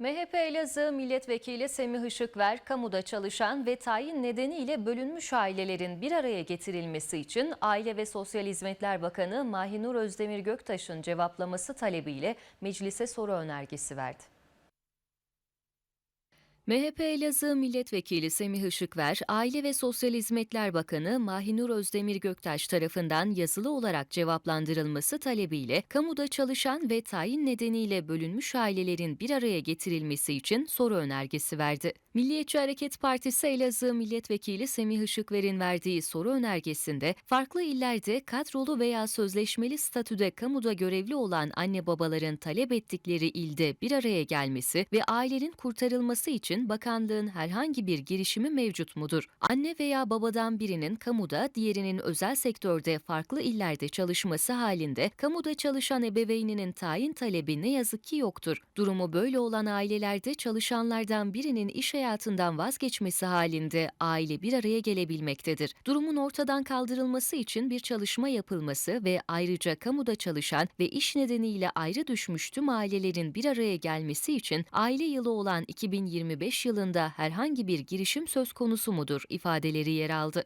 MHP Elazığ Milletvekili Semih Işıkver, kamuda çalışan ve tayin nedeniyle bölünmüş ailelerin bir araya getirilmesi için Aile ve Sosyal Hizmetler Bakanı Mahinur Özdemir Göktaş'ın cevaplaması talebiyle meclise soru önergesi verdi. MHP Elazığ Milletvekili Semih Işıkver, Aile ve Sosyal Hizmetler Bakanı Mahinur Özdemir Göktaş tarafından yazılı olarak cevaplandırılması talebiyle kamuda çalışan ve tayin nedeniyle bölünmüş ailelerin bir araya getirilmesi için soru önergesi verdi. Milliyetçi Hareket Partisi Elazığ Milletvekili Semih Işıkver'in verdiği soru önergesinde farklı illerde kadrolu veya sözleşmeli statüde kamuda görevli olan anne babaların talep ettikleri ilde bir araya gelmesi ve ailenin kurtarılması için bakanlığın herhangi bir girişimi mevcut mudur? Anne veya babadan birinin kamuda, diğerinin özel sektörde farklı illerde çalışması halinde kamuda çalışan ebeveyninin tayin talebi ne yazık ki yoktur. Durumu böyle olan ailelerde çalışanlardan birinin iş hayatından vazgeçmesi halinde aile bir araya gelebilmektedir. Durumun ortadan kaldırılması için bir çalışma yapılması ve ayrıca kamuda çalışan ve iş nedeniyle ayrı düşmüş tüm ailelerin bir araya gelmesi için aile yılı olan 2025 yılında herhangi bir girişim söz konusu mudur ifadeleri yer aldı.